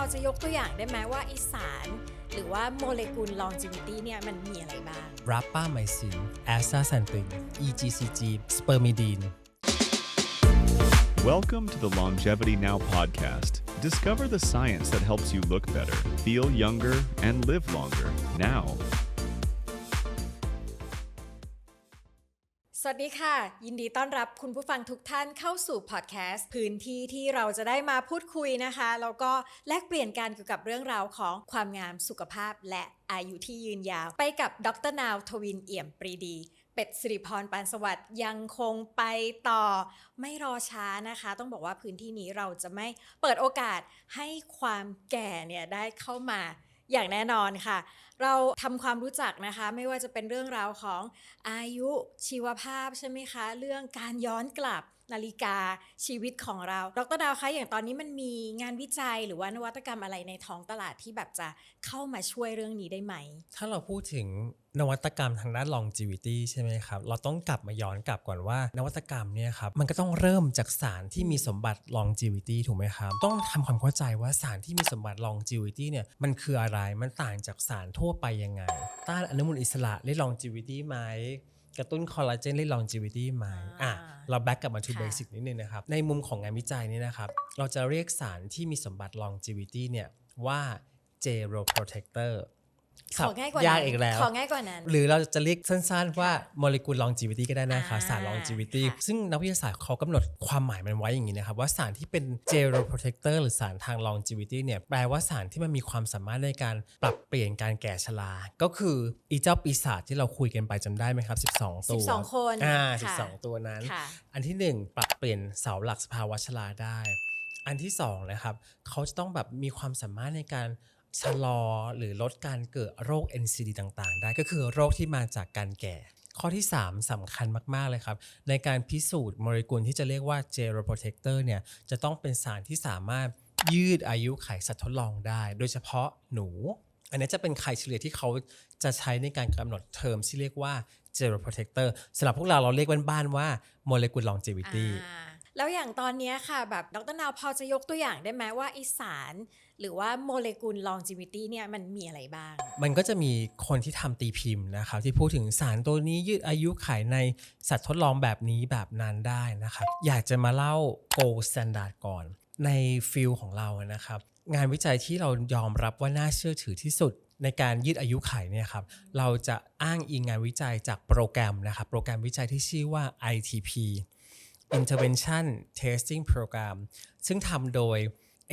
อจะยกตัวอย่างได้ไหมว่าอีสาร หรือว่าโมเลกุล longevity เนี่ยมันมีอะไรบ้าง รับป้าไมซินแอสซาแซนติน EGCG สเปอร์มิดีน Welcome to the Longevity Now podcast. Discover the science that helps you look better, feel younger, and live longer now. สวัสดีค่ะ ยินดีต้อนรับคุณผู้ฟังทุกท่านเข้าสู่พอดแคสต์พื้นที่ที่เราจะได้มาพูดคุยนะคะ แล้วก็แลกเปลี่ยนการเกี่ยวกับเรื่องราวของความงามสุขภาพและอายุที่ยืนยาว ไปกับดรนาวทวินเอี่ยมปรีดี เป็ดสิริพรปานสวัสดิ์ยังคงไปต่อ ไม่รอช้านะคะ ต้องบอกว่าพื้นที่นี้เราจะไม่เปิดโอกาสให้ความแก่เนี่ยได้เข้ามาอย่างแน่นอนค่ะ เราทำความรู้จักนะคะ ไม่ว่าจะเป็นเรื่องราวของอายุชีวภาพใช่ไหมคะ เรื่องการย้อนกลับ นาฬิกาชีวิตของเรา ดรดาวคะอย่างตอนนี้มันมีงานวิจัยหรือว่านวัตกรรมอะไรในท้องตลาดที่แบบจะเข้ามาช่วยเรื่องนี้ได้ไหม ถ้าเราพูดถึงนวัตกรรมทางด้าน longevity ใช่ไหมครับ เราต้องกลับมาย้อนกลับก่อนว่า นวัตกรรมเนี่ยครับ มันก็ต้องเริ่มจากสารที่มีสมบัติ longevity ถูกไหมครับ ต้องทำความเข้าใจว่าสารที่มีสมบัติ longevity เนี่ย มันคืออะไร มันต่างจากสารทั่วไปยังไง ต้านอนุมูลอิสระเล่น longevity ไหม กระตุ้นคอลลาเจนเล่น longevity ไหมอะเรา back กลับมา to ค่ะ basic นิดนึงนะครับ ในมุมของงานวิจัยนี่นะครับ เราจะเรียกสารที่มีสมบัติ longevity เนี่ยว่า geroprotector ของ่ายกว่ายากนั้นอีกแล้วของ่ายกว่านั้น หรือเราจะเรียกสั้นๆว่าโมเลกุล longevity ก็ได้นะคะอ่าสาร longevity ค่ะซึ่งนักวิทยาศาสตร์เขากำหนดความหมายมันไว้อย่างนี้นะครับ ว่าสารที่เป็น geroprotector หรือสารทาง longevity เนี่ยแปลว่าสารที่มันมีความสามารถในการปรับเปลี่ยนการแก่ชรา ก็คืออีเจ้าปีศาจที่เราคุยกันไปจำได้ไหมครับ 12 ตัว12 คนอ่าค่ะ12 ตัวนั้นค่ะอันที่ 1 ปรับเปลี่ยนเสาหลักสภาวะชราได้ อันที่2นะครับเขาจะต้องแบบมีความสามารถในการ ชะลอหรือลดการเกิดโรค NCD ต่างๆ ได้ก็คือโรคที่มาจากการแก่ ข้อที่ 3สำคัญมาก ๆ เลยครับ ในการพิสูจน์โมเลกุลที่จะเรียกว่า geroprotector เนี่ยจะต้องเป็นสารที่สามารถยืดอายุไขสัตว์ทดลองได้ โดยเฉพาะหนู อันนี้จะเป็นไครเฉลี่ยที่เขาจะใช้ในการกำหนดเทอมที่เรียกว่า geroprotector สำหรับพวกเราเราเรียกบ้านๆว่า molecular longevity อ่าแล้วอย่างตอนนี้ค่ะแบบดรนาวพอจะยกตัวอย่างได้ไหมว่าอีสาร หรือว่าโมเลกุล longevity เนี่ยมันมีอะไรบ้าง มันก็จะมีคนที่ทำตีพิมพ์นะครับที่พูดถึงสารตัวนี้ยืดอายุขัยในสัตว์ทดลองแบบนี้แบบนั้นได้นะครับ อยากจะมาเล่า gold standard ก่อน ในฟิลของเรานะครับ งานวิจัยที่เรายอมรับว่าน่าเชื่อถือที่สุดในการยืดอายุไขเนี่ยครับ เราจะอ้างอิงงานวิจัยจากโปรแกรมนะครับ โปรแกรมวิจัยที่ชื่อว่า ITP Intervention Testing Program ซึ่งทำโดย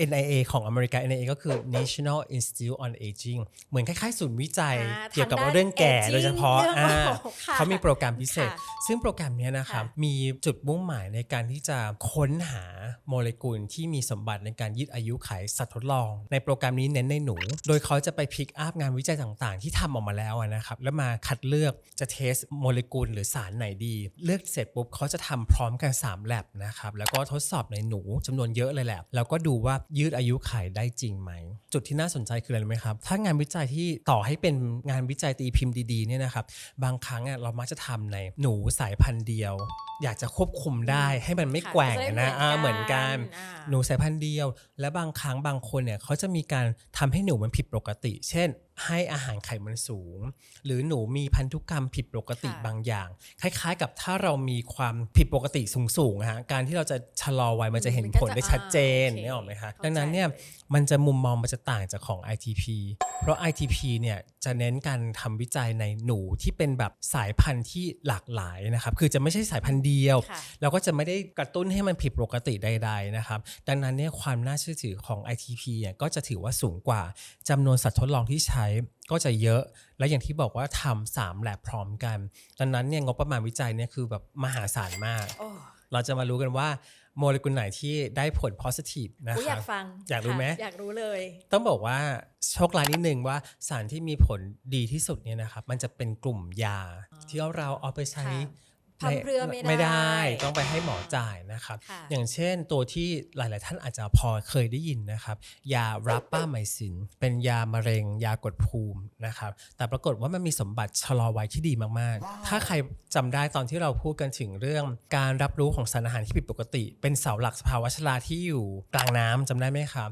NIA ของอเมริกา NIA ก็คือ National Institute on Aging เหมือนคล้ายๆ ศูนย์วิจัยอ่าเกี่ยวกับทางด้านเรื่องแก่ aging โดยเฉพาะเรื่องอ่าค่ะเขามีโปรแกรมพิเศษค่ะซึ่งโปรแกรมเนี้ยนะครับค่ะมีจุดมุ่งหมายในการที่จะค้นหาโมเลกุลที่มีสมบัติในการยืดอายุไขสัตว์ทดลอง ในโปรแกรมนี้เน้นในหนู โดยเขาจะไปพิกอัพงานวิจัยต่างๆ ที่ทำออกมาแล้วอะนะครับแล้วมาคัดเลือกจะเทสโมเลกุลหรือสารไหนดี เลือกเสร็จปุ๊บเขาจะทำพร้อมกัน3แลบนะครับแล้วก็ทดสอบในหนูจำนวนเยอะเลยแหละแล้วก็ดูว่ายืดอายุไขได้จริงไหม จุดที่น่าสนใจคืออะไรรู้ไหมครับ ถ้างานวิจัยที่ต่อให้เป็นงานวิจัยตีพิมพ์ดีๆเนี่ยนะครับ บางครั้งอะเรามักจะทำในหนูสายพันธุ์เดียว อยากจะควบคุมได้ให้มันไม่ค่ะแกว่งจะได้นะอ่าเหเหมืมืออนนกักันนอ่าหนูสายพันธุ์เดียว และบางครั้งบางคนเนี่ยเขาจะมีการทำให้หนูมันผิดปกติ เช่น ให้อาหารไขมันสูง หรือหนูมีพันธุกรรมผิดปกติค่ะบางอย่าง คล้ายๆ กับถ้าเรามีความผิดปกติสูงๆอะฮะการที่เราจะชะลอวัยมันจะเห็นผลได้ชัดเจนมันก็จะนี่ออกไหมคะเข้าใจดังนั้นเนี่ยมันจะมุมมองมันจะต่างจากของ ITP เพราะ ITP เนี่ยจะเน้นการทำวิจัยในหนูที่เป็นแบบสายพันธุ์ที่หลากหลายนะครับคือจะไม่ใช่สายพันธุ์เดียวค่ะเราก็จะไม่ได้กระตุ้นให้มันผิดปกติใด ๆนะครับ ดังนั้นเนี่ยความน่าเชื่อถือของ ITP เนี่ยก็จะถือว่าสูงกว่าจำนวนสัตว์ทดลองที่ใช้ก็จะเยอะ และอย่างที่บอกว่าทำสามแลบพร้อมกันดังนั้นเนี่ยงบประมาณวิจัยเนี่ยคือแบบมหาศาลมากโอ้เราจะมารู้กันว่าโมเลกุลไหนที่ได้ผล positive นะอุ๊ยคอรัยาบ กฟังอยากรู้ไหม ค่ะอยากรู้เลย ต้องบอกว่าโชคร้ายนิดนึงว่าสารที่มีผลดีที่สุดเนี่ยนะครับมันจะเป็นกลุ่มยาที่เราเอาไปใช้ค่ะ พร่ำเพรื่อไม่ได้ไม่ได้ต้องไปให้หมอจ่ายนะครับค่ะอย่างเช่นตัวที่หลาย ๆ ท่านอาจจะพอเคยได้ยินนะครับ ยารับป้าไมซิน เป็นยามะเร็ง ยากดภูมินะครับ แต่ปรากฏว่ามันมีสมบัติชะลอวัยที่ดีมาก ๆ ถ้าใครจำได้ตอนที่เราพูดกันถึงเรื่องการรับรู้ของสารอาหารที่ผิดปกติ เป็นเสาหลักสภาวะชราที่อยู่กลางน้ำจำได้ไหมครับ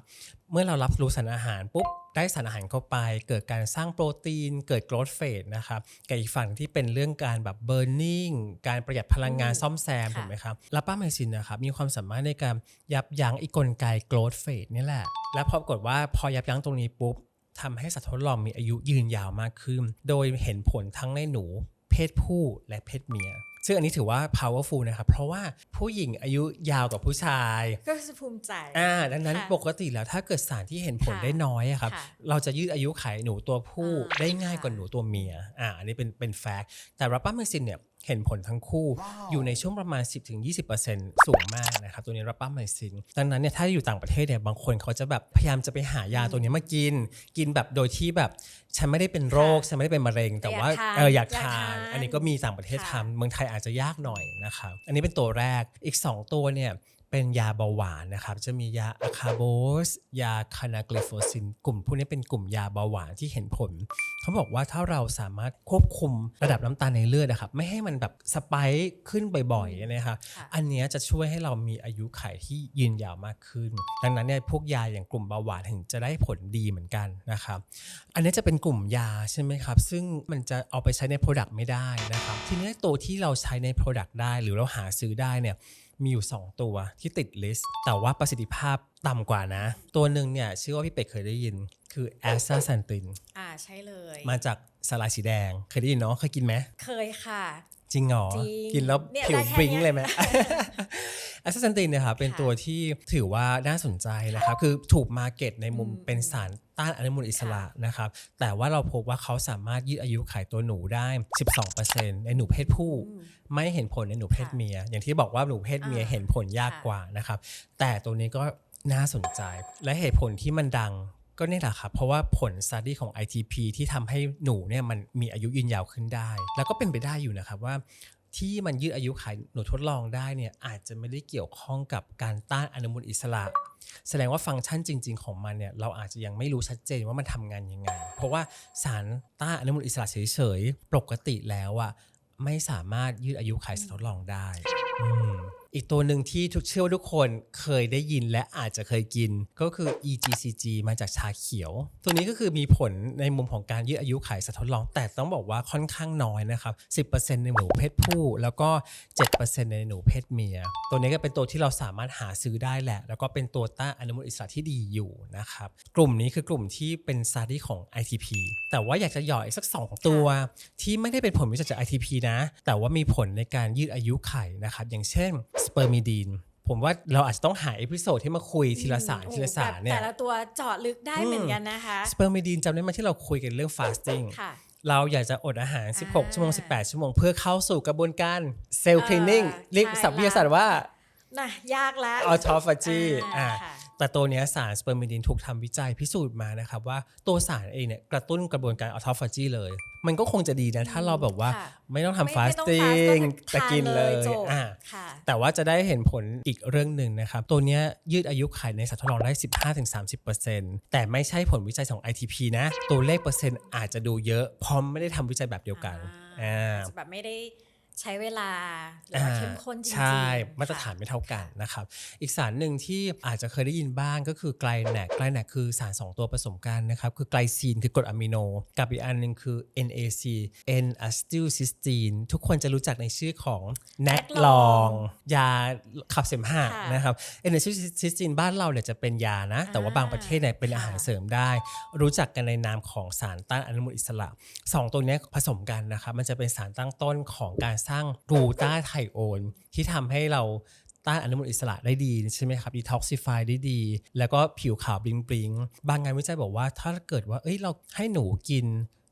เมื่อเรารับรู้สารอาหารปุ๊บได้สารอาหารเข้าไป เกิดการสร้างโปรตีน เกิด growth phase นะครับกับอีกฝั่งที่เป็นเรื่องการแบบ burning การประหยัดพลังงานอืมซ่อมแซมค่ะถูกไหมครับลาป้าไมซินนะครับมีความสามารถในการยับยั้งอีกกลไก growth phase นี่แหละ และพอปรากฏว่าพอยับยั้งตรงนี้ปุ๊บทำให้สัตว์ทดลองมีอายุยืนยาวมากขึ้น โดยเห็นผลทั้งในหนู เพศผู้และเพศเมีย ซึ่งอันนี้ถือว่า powerful นะครับ เพราะว่าผู้หญิงอายุยาวกว่าผู้ชาย ก็จะภูมิใจ อ่า ดังนั้นค่ะปกติแล้วถ้าเกิดสารที่เห็นผลค่ะได้น้อยอะครับค่ะเราจะยืดอายุไขหนูตัวผู้อ่าได้ง่ายกว่าค่ะหนูตัวเมีย อ่า อันนี้เป็นเป็นแฟกต์แต่รับป้าเมซินเนี่ย เห็นผลทั้งคู่ อยู่ในช่วงประมาณ 10-20%สูงมากนะครับตัวนี้รับป้าไมซิน ดังนั้นเนี่ยถ้าอยู่ต่างประเทศเนี่ยบางคนเขาจะแบบพยายามจะไปหายาตัวนี้มากิน กินแบบโดยที่แบบฉันไม่ได้เป็นโรคค่ะฉันไม่ได้เป็นมะเร็ง แต่ว่าอยากทานเอออยากอยากทาทานนอันนี้ก็มีต่างประเทศค่ะทำเมืองไทยอาจจะยากหน่อยนะครับอันนี้เป็นตัวแรกอีก 2 ตัวเนี่ย เป็นยาเบาหวานนะครับ จะมียาอะคาโบส ยาคานาเกลโฟซิน กลุ่มพวกนี้เป็นกลุ่มยาเบาหวานที่เห็นผล เขาบอกว่าถ้าเราสามารถควบคุมระดับน้ำตาลในเลือดนะครับ ไม่ให้มันแบบสไปค์ขึ้นบ่อยๆนะครับค่ะอันเนี้ยจะช่วยให้เรามีอายุขัยที่ยืนยาวมากขึ้น ดังนั้นเนี่ยพวกยาอย่างกลุ่มเบาหวานถึงจะได้ผลดีเหมือนกันนะครับ อันนี้จะเป็นกลุ่มยาใช่ไหมครับ ซึ่งมันจะเอาไปใช้ใน Product ไม่ได้นะครับ ทีนี้ตัวที่เราใช้ใน Product ได้หรือเราหาซื้อได้เนี่ย มีอยู่ 2 ตัวที่ติดลิสต์ แต่ว่าประสิทธิภาพต่ำกว่านะ ตัวหนึ่งเนี่ยชื่อว่าพี่เป็ดเคยได้ยิน คือแอสซาซันตินอ่าใช่เลย มาจากสลายสีแดง เคยได้ยินเนาะเคยกินไหมเคยค่ะ จริงเหรอ จริงกินแล้วเนี่ยผิวได้แค่บลิงเนี้ย เลยไหม แอสซาซันตินเนะครับเป็นค่ะตัวที่ถือว่าน่าสนใจนะครับ คือถูกมาเก็ตในมุมอืมเป็นสาร ต้านอนุมูลอิสระนะครับ แต่ว่าเราพบว่าเขาสามารถยืดอายุขายตัวหนูได้ 12%ในหนูเพศผู้อืมไม่เห็นผลในหนูเพศค่ะเมีย อย่างที่บอกว่าหนูเพศเมียอ่าเห็นผลยากค่ะกว่านะครับ แต่ตัวนี้ก็น่าสนใจ และเหตุผลที่มันดังก็เนี่ยแหละครับ เพราะว่าผล study ของ ITP ที่ทำให้หนูเนี่ยมันมีอายุยืนยาวขึ้นได้ แล้วก็เป็นไปได้อยู่นะครับว่า ที่มันยืดอายุขายหนูทดลองได้เนี่ยอาจจะไม่ได้เกี่ยวข้องกับการต้านอนุมูลอิสระ แสดงว่าฟังก์ชันจริง ๆ ของมันเนี่ยเราอาจจะยังไม่รู้ชัดเจนว่ามันทำงานยังไง เพราะว่าสารต้านอนุมูลอิสระเฉยๆปกติแล้วอะไม่สามารถยืดอายุขายสัตว์ทดลองได้ อืม อีกตัวหนึ่งที่ทุกเชื่อว่าทุกคนเคยได้ยินและอาจจะเคยกิน ก็คือ EGCG มาจากชาเขียว ตัวนี้ก็คือมีผลในมุมของการยืดอายุขายสัตว์ทดลอง แต่ต้องบอกว่าค่อนข้างน้อยนะครับ 10%ในหนูเพศผู้ แล้วก็ 7%ในหนูเพศเมีย ตัวนี้ก็เป็นตัวที่เราสามารถหาซื้อได้แหละ แล้วก็เป็นตัวต้านอนุมูลอิสระที่ดีอยู่นะครับ กลุ่มนี้คือกลุ่มที่เป็นซาดี้ของ ITP แต่ว่าอยากจะหย่ออีกสัก 2 ตัว ที่ไม่ได้เป็นผลวิจัยจาก ITP นะ แต่ว่ามีผลในการยืดอายุไข่นะครับ อย่างเช่นสเปอร์มิดีนผมว่าเราอาจจะต้องหาเอพิโซดที่มาคุยทีละสารโอ้ทีละสารเนี่ยแต่ละตัวเจาะลึกได้อืมเหมือนกันนะคะสเปอร์มิดีนจำได้ไหมที่เราคุยกันเรื่อง fasting ค่ะเราอยากจะอดอาหารอ่า16 ชั่วโมง 18 ชั่วโมง เพื่อเข้าสู่กระบวนการเซลล์คลีนนิ่งเออเรียกใช่ศัพท์วิทยาศาสตร์ว่า น่ะ ยากแล้วออทอฟาจีอ่าอ่าค่ะ แต่ตัวเนี้ยสารสเปอร์มิดินถูกทำวิจัยพิสูจน์มานะครับว่าตัวสารเองเนี่ยกระตุ้นกระบวนการออทอฟาจีเลย มันก็คงจะดีนะถ้าเราแบบว่าค่ะไม่ต้องไม่ทำฟาสติ้ไม่งต้อง fast แต่กินเลยทานจบอ่าค่ะแต่ว่าจะได้เห็นผลอีกเรื่องหนึ่งนะครับ ตัวเนี้ยยืดอายุขัยในสัตว์ทดลองได้ 15-30%แต่ไม่ใช่ผลวิจัยของ ITP นะ ตัวเลขเปอร์เซ็นต์อาจจะดูเยอะเพราะไม่ได้ทำวิจัยแบบเดียวกันอ่าอ่าอาจจะแบบไม่ได้ ใช้เวลาหรือว่าเข้มข้นจริงๆใช่ค่ะมาตรฐานไม่เท่ากันนะครับอีกสารหนึ่งที่อาจจะเคยได้ยินบ้างก็คือไกลแนกไกลแนกคือสาร 2 ตัวผสมกันนะครับคือไกลซีนคือกรดอะมิโน กับอีกอันหนึ่งคือ NAC N acetylcysteine ทุกคนจะรู้จักในชื่อของแนกลองยาขับเสมหะค่ะนะครับ N acetylcysteine บ้านเราเนี่ยจะเป็นยานะ แต่ว่าบางประเทศเนี่ยเป็นอาหารค่ะเสริมได้ รู้จักกันในนามของสารต้านอนุมูลอิสระสองตัวเนี้ยผสมกันนะครับมันจะเป็นสารตั้งต้นของการสร้างกลูตาไทโอนที่ทำให้เราต้านอนุมูลอิสระได้ดีใช่ไหมครับ detoxify ได้ดี แล้วก็ผิวขาวบลิงบลิงบางงานวิจัยบอกว่าถ้าเกิดว่าเอ้ยเราให้หนูกิน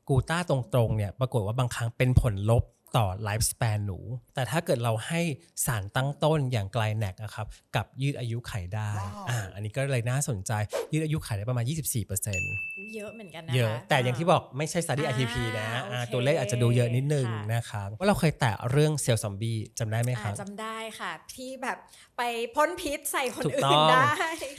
กลูต้าตรงๆเนี่ยปรากฏว่าบางครั้งเป็นผลลบต่อไลฟ์ส p ป n หนู แต่ถ้าเกิดเราให้สารตั้งต้นอย่างไกลแนกอะครับ กับยืดอายุไขได้อ่าอันนี้ก็เลยน่าสนใจยืดอายุไขได้ประมาณ 24%อุ๊ย เยอะเหมือนกันนะคะเยอะ แต่อย่างที่บอกไม่ใช่ study อ่า ITP นะอ่าโอเค ตัวเลขอาจจะดูเยอะนิดนึงค่ะนะครับว่าเราเคยแตะเรื่องเซลล์ซอมบี้จำได้ไหมคอ่ารับ จำได้ค่ะ ที่แบบไปพ่นพิษใส่คนถูกอื่ต้นอง ได้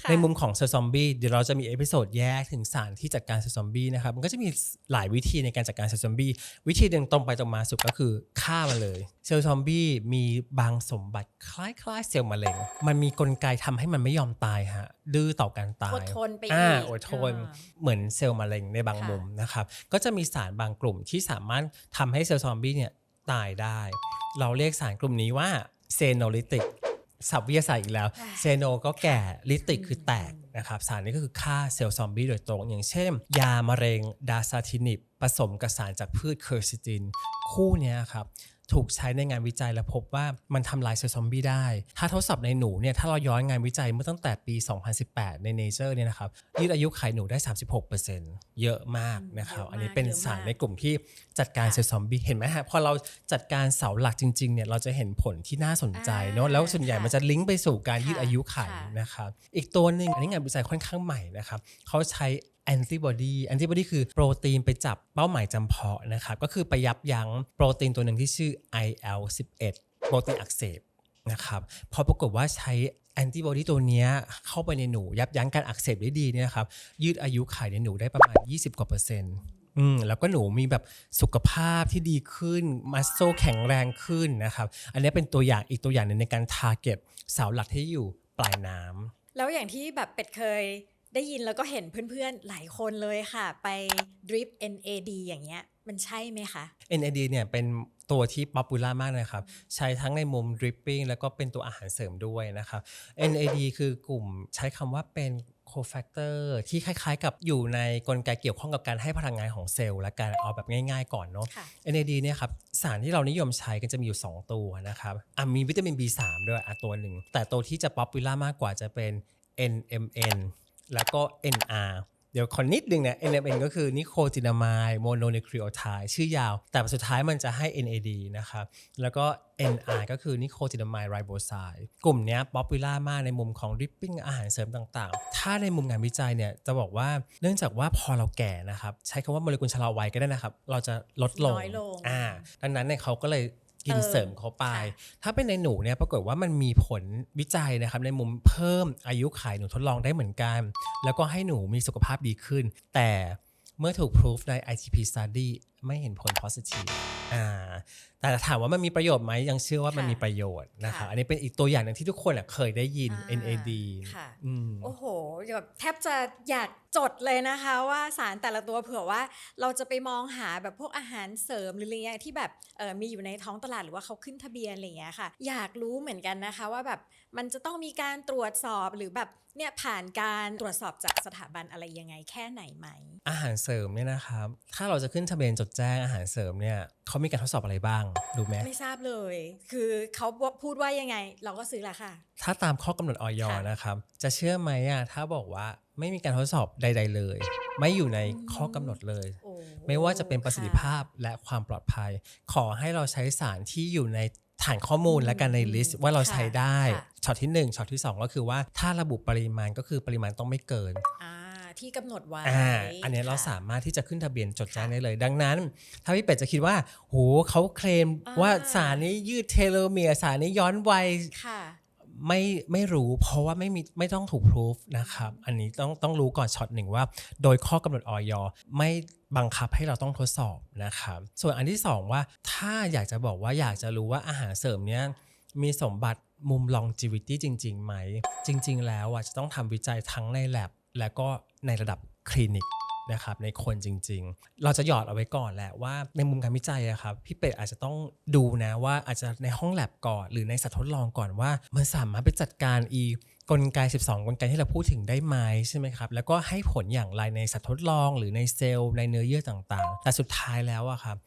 ค่ะ ในมุมของเซลล์ซอมบี้เดี๋ยวเราจะมีเอพิโซดแยกถึงสารที่จัดการเซลล์ซอมบี้นะครับมันก็จะมีหลายวิธีในการจัดการเซลล์ซอมบี้วิธีหนึ่งตรงไปตรงมาสุดก็คือฆ่ามันเลย เซลล์ซอมบี้มีบางสมบัติคล้ายๆเซลล์มะเร็ง มันมีกลไกทำให้มันไม่ยอมตายฮะดื้อต่อการตายอดทนไปอ่าอีกอดทน อ่า เหมือนเซลล์มะเร็งในบางค่ะมุมนะครับก็จะมีสารบางกลุ่มที่สามารถทำให้เซลล์ซอมบี้เนี่ยตายได้ เราเรียกสารกลุ่มนี้ว่าเซโนลิติกศัพท์วิทยาศาสตร์อีกแล้วค่ะเซโนก็แก่ลิติกคือแตกนะครับสารนี้ก็คือฆ่าเซลล์ซอมบี้โดยตรง อย่างเช่น ยามะเร็งดาซาทินิบผสมกับสารจากพืชเคอร์ซิติน คู่เนี้ยครับ ถูกใช้ในงานวิจัยและพบว่ามันทำลายเซลล์ซอมบี้ได้ ถ้าทดสอบในหนูเนี่ยถ้าเราย้อนงานวิจัยเมื่อตั้งแต่ปี 2018 ใน Nature เนี่ยนะครับยืดอายุไขหนูได้ 36%เยอะมากนะครับเยอะมากอันนี้เป็นเยอะมากสารในกลุ่มที่จัดการค่ะเซลล์ซอมบี้เห็นไหมฮะพอเราจัดการเสาหลักจริงๆเนี่ยเราจะเห็นผลที่น่าสนใจเนอะอ่าแล้วส่วนใหญ่ค่ะมันจะลิงก์ไปสู่การยืดค่ะอายุไขค่ะนะครับอีกตัวหนึ่งอันนี้งานวิจัยค่อนข้างใหม่นะครับเขาใช้ แอนติบอดีแอนติบอดีคือโปรตีนไปจับเป้าหมายจำเพาะนะครับ ก็คือไปยับยั้งโปรตีนตัวหนึ่งที่ชื่อ IL-11 โปรตีนอักเสบนะครับพอปรากฏว่าใช้แอนติบอดีตัวนี้เข้าไปในหนู ยับยั้งการอักเสบได้ดีเนี่ยครับยืดอายุไขในหนูได้ประมาณ 20 กว่าเปอร์เซ็นต์อืมแล้วก็หนูมีแบบสุขภาพที่ดีขึ้น มัสโซแข็งแรงขึ้นนะครับ อันนี้เป็นตัวอย่างอีกตัวอย่างหนึงในการทาร์เก็ตเสาหลักที่อยู่ปลายน้ำแล้วอย่างที่แบบเป็ดเคย ได้ยินแล้วก็เห็นเพื่อนๆ หลายคนเลยค่ะ ไป drip NAD อย่างเงี้ย มันใช่ไหมคะ NAD เนี่ยเป็นตัวที่ป๊อปปูล่ามากนะครับ ใช้ทั้งในมุม dripping แล้วก็เป็นตัวอาหารเสริมด้วยนะครับ NAD คือกลุ่มใช้คำว่าเป็น cofactor ที่คล้ายๆ กับอยู่ในกลไกเกี่ยวข้องกับการให้พลังงานของเซลล์และการเอาแบบง่ายๆก่อนเนาะค่ะ NAD เนี่ยครับสารที่เรานิยมใช้กันจะมีอยู่ 2 ตัวนะครับอะมีวิตามิน B3 ด้วยอะตัวหนึ่งแต่ตัวที่จะป๊อปปูล่ามากกว่าจะเป็น NMN แล้วก็ NR เดี๋ยวคนนิดนึงเนี่ย NMN ก็คือนิโคตินามายโมโนนิคลีโอไทด์ชื่อยาว แต่สุดท้ายมันจะให้ NAD นะครับ แล้วก็ NR ก็คือนิโคตินามายไรโบไซด์กลุ่มเนี้ยป๊อปปูล่ามากในมุมของริปปิ้งอาหารเสริมต่างๆ ถ้าในมุมงานวิจัยเนี่ยจะบอกว่าเนื่องจากว่าพอเราแก่นะครับ ใช้คำว่าโมเลกุลชะลอวัยก็ได้นะครับ เราจะลดลงน้อยลงอ่าดังนั้นเนี่ยเขาก็เลย กินเติมเสริมเข้าไปค่ะถ้าเป็นในหนูเนี่ยปรากฏว่ามันมีผลวิจัยนะครับในมุมเพิ่มอายุขัยหนูทดลองได้เหมือนกัน แล้วก็ให้หนูมีสุขภาพดีขึ้น แต่เมื่อถูกพิสูจใน ITP study ไม่เห็นผล positive อ่าแต่ถามว่ามันมีประโยชน์ไหมยังเชื่อว่ามันค่ะมีประโยชน์นะครับค่ะอันนี้เป็นอีกตัวอย่างหนึ่งที่ทุกคนอะเคยได้ยินอ่า NAD ค่ะอืมโอ้โหแบบแทบจะอยากจดเลยนะคะว่าสารแต่ละตัวเผื่อว่าเราจะไปมองหาแบบพวกอาหารเสริมหรืออะไรเงี้ยที่แบบเออมีอยู่ในท้องตลาดหรือว่าเขาขึ้นทะเบียนอะไรเงี้ยค่ะ อยากรู้เหมือนกันนะคะว่าแบบมันจะต้องมีการตรวจสอบหรือแบบเนี่ยผ่านการตรวจสอบจากสถาบันอะไรยังไงแค่ไหนไหม อาหารเสริมเนี่ยนะครับ ถ้าเราจะขึ้นทะเบียนจดแจ้งอาหารเสริมเนี่ยเขามีการทดสอบอะไรบ้างรู้ไหมไม่ทราบเลย คือเขาพูดว่ายังไง เราก็ซื้อแหละค่ะ ถ้าตามข้อกำหนดออยค่ะนะครับ จะเชื่อไหมอะถ้าบอกว่าไม่มีการทดสอบใด ๆ เลย ไม่อยู่ในข้อกำหนดเลยโอ้ไม่ว่าจะเป็นประสิทธิภาพและความปลอดภัย ขอให้เราใช้สารที่อยู่ในฐานข้อมูลและกันในลิสต์ว่าเราใช้ได้ค่ะช็อตที่1ช็อตที่ 2 ก็คือว่าถ้าระบุปริมาณก็คือปริมาณต้องไม่เกินอ่า ที่กำหนดไว้อ่าอันเนี้ยเราค่ะสามารถที่จะขึ้นทะเบียนจดแจ้งค่ะได้เลย ดังนั้น ถ้าพี่เป็ดจะคิดว่าโหเขาเคลมอ่าว่าสารนี้ยืดเทโลเมียร์สารนี้ย้อนวัยค่ะไม่ไม่รู้เพราะว่าไม่มีไม่ต้องถูกพิสูจนะครับ อันนี้ต้องต้องรู้ก่อนช็อตหนึ่งว่า โดยข้อกำหนดออยไม่บังคับให้เราต้องทดสอบนะครับ ส่วนอันที่สองว่าถ้าอยากจะบอกว่าอยากจะรู้ว่าอาหารเสริมเนี้ยมีสมบัติมุม longevity จริงๆไหม จริง ๆ แล้วอะจะต้องทำวิจัยทั้งใน lab และก็ในระดับคลินิกนะครับในคนจริง ๆ เราจะหยอดเอาไว้ก่อนแหละว่าในมุมการวิจัยอะครับพี่เป็ดอาจจะต้องดูนะว่าอาจจะในห้องแลบก่อน หรือในสัตว์ทดลองก่อนว่า มันสามารถไปจัดการอีกลไก 12 กลไกที่เราพูดถึงได้ไหมใช่ไหมครับ แล้วก็ให้ผลอย่างไรในสัตว์ทดลอง หรือในเซลล์ในเนื้อเยื่อต่างๆ แต่สุดท้ายแล้วอะครับ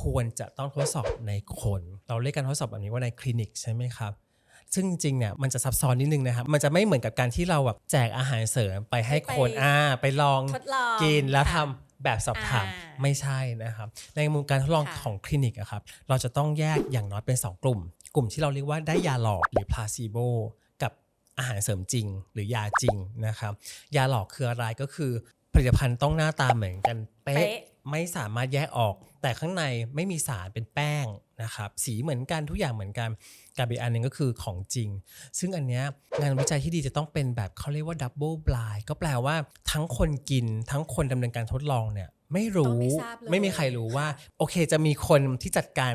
ควรจะต้องทดสอบในคน เราเรียกการทดสอบแบบนี้ว่าในคลินิกใช่ไหมครับ ซึ่งจริงๆเนี่ยมันจะซับซ้อนนิดนึงนะครับ มันจะไม่เหมือนกับการที่เราแบบแจกอาหารเสริมไปให้คนไปอ่าไปลองทดลองกินแล้วทำค่ะแบบสอบถามอ่าไม่ใช่นะครับ ในมุมการทดลองค่ะของคลินิกอะครับเราจะต้องแยกอย่างน้อยเป็น 2 กลุ่ม กลุ่มที่เราเรียกว่าได้ยาหลอกหรือ placebo กับอาหารเสริมจริง หรือยาจริงนะครับ ยาหลอกคืออะไรก็คือผลิตภัณฑ์ต้องหน้าตาเหมือนกันเป๊ะเป๊ะ ไม่สามารถแยกออก แต่ข้างในไม่มีสารเป็นแป้งนะครับสีเหมือนกันทุกอย่างเหมือนกันกับอีกอันหนึ่งก็คือของจริง ซึ่งอันเนี้ยงานวิจัยที่ดีจะต้องเป็นแบบเขาเรียกว่าดับเบิลบลายก็แปลว่าทั้งคนกินทั้งคนดำเนินการทดลองเนี่ยไม่รู้ต้องไม่ทราบเลยไม่มีใครรู้ว่าค่ะโอเคจะมีคนที่จัดการ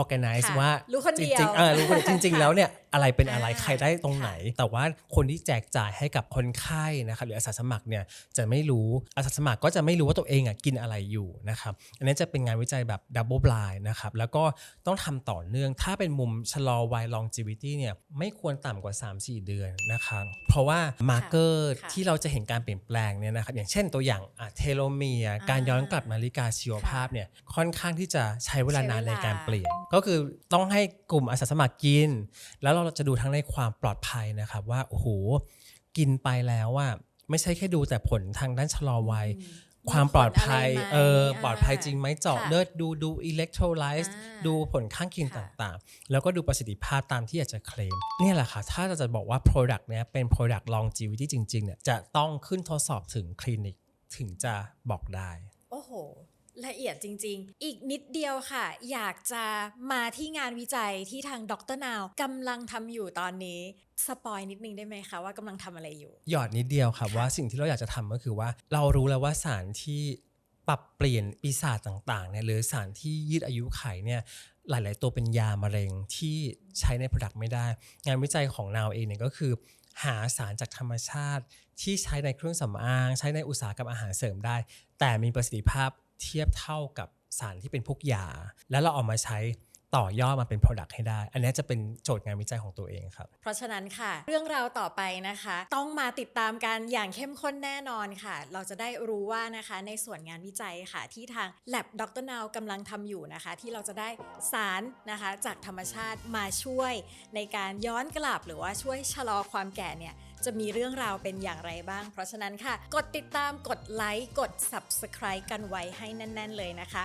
organize ค่ะว่ารู้คนจเดียวริงๆเออรู้คนจริง ๆ แล้วเนี่ยอะไรเป็นอะไรอ่า ใครได้ตรงไหน แต่ว่าคนที่แจกจ่ายให้กับคนไข้นะครับหรืออาสาสมัครเนี่ยจะไม่รู้อาสาสมัครก็จะไม่รู้ว่าตัวเองอะกินอะไรอยู่นะครับอันนี้จะเป็นงานวิจัยแบบดับเบิลบลายนะครับแล้วก็ต้องทำต่อเนื่อง ถ้าเป็นมุมชะลอวัย longevity เนี่ยไม่ควรต่ำกว่า 3-4 เดือนนะครับเพราะว่ามาร์เกอร์ค่ะ ที่เราจะเห็นการเปลี่ยนแปลงเนี่ยนะครับอย่างเช่นตัวอย่างเทโลเมียการย้อนกลับนาฬิกาชีวภาพเนี่ยค่อนข้างที่จะใช้เวลานานในการเปลี่ยนก็คือต้องให้กลุ่มอาสาสมัครกิน แล้วเราจะดูทั้งในความปลอดภัยนะครับ ว่าโอ้โหกินไปแล้วว่าไม่ใช่แค่ดูแต่ผลทางด้านชะลอวัยความปลอดภัยมีผลอะไรไหมเอออ่าปลอดภัยจริงไหมเจาะค่ะเลือดดูดูอิเล็กโทรไลซ์อ่าดูผลข้างเคียงค่ะต่างๆ แล้วก็ดูประสิทธิภาพตามที่อยากจะเคลม เนี่ยแหละค่ะ ถ้าเราจะบอกว่า Product เนี้ยเป็น Product longevity จริงๆ เนี่ย จะต้องขึ้นทดสอบถึงคลินิกถึงจะบอกได้ โอ้โห ละเอียดจริง ๆ อีกนิดเดียวค่ะ อยากจะมาที่งานวิจัยที่ทางดรนาวกำลังทำอยู่ตอนนี้สปอยนิดนึงได้ไหมคะว่ากำลังทำอะไรอยู่ หยอดนิดเดียวครับค่ะว่าสิ่งที่เราอยากจะทำก็คือว่า เรารู้แล้วว่าสารที่ปรับเปลี่ยนปีศาจต่างๆเนี่ยหรือสารที่ยืดอายุไขเนี่ยหลาย ๆ ตัวเป็นยามะเร็งที่ใช้ในผลิตไม่ได้ งานวิจัยของนาวเองเนี่ยก็คือ หาสารจากธรรมชาติ ที่ใช้ในเครื่องสำอาง ใช้ในอุตสาหกรรมอาหารเสริมได้ แต่มีประสิทธิภาพ เทียบเท่ากับสารที่เป็นพวกยา แล้วเราเอามาใช้ต่อยอดมาเป็น Product ให้ได้ อันนี้จะเป็นโจทย์งานวิจัยของตัวเองครับ เพราะฉะนั้นค่ะ เรื่องราวต่อไปนะคะ ต้องมาติดตามกันอย่างเข้มข้นแน่นอนค่ะ เราจะได้รู้ว่านะคะในส่วนงานวิจัยค่ะ ที่ทาง Lab ดรนาวกำลังทำอยู่นะคะ ที่เราจะได้สารนะคะจากธรรมชาติมาช่วยในการย้อนกลับหรือว่าช่วยชะลอความแก่เนี่ย จะมีเรื่องราวเป็นอย่างไรบ้าง เพราะฉะนั้นค่ะ กดติดตามกดไลค์กด Subscribe กันไว้ให้แน่น ๆ เลยนะคะ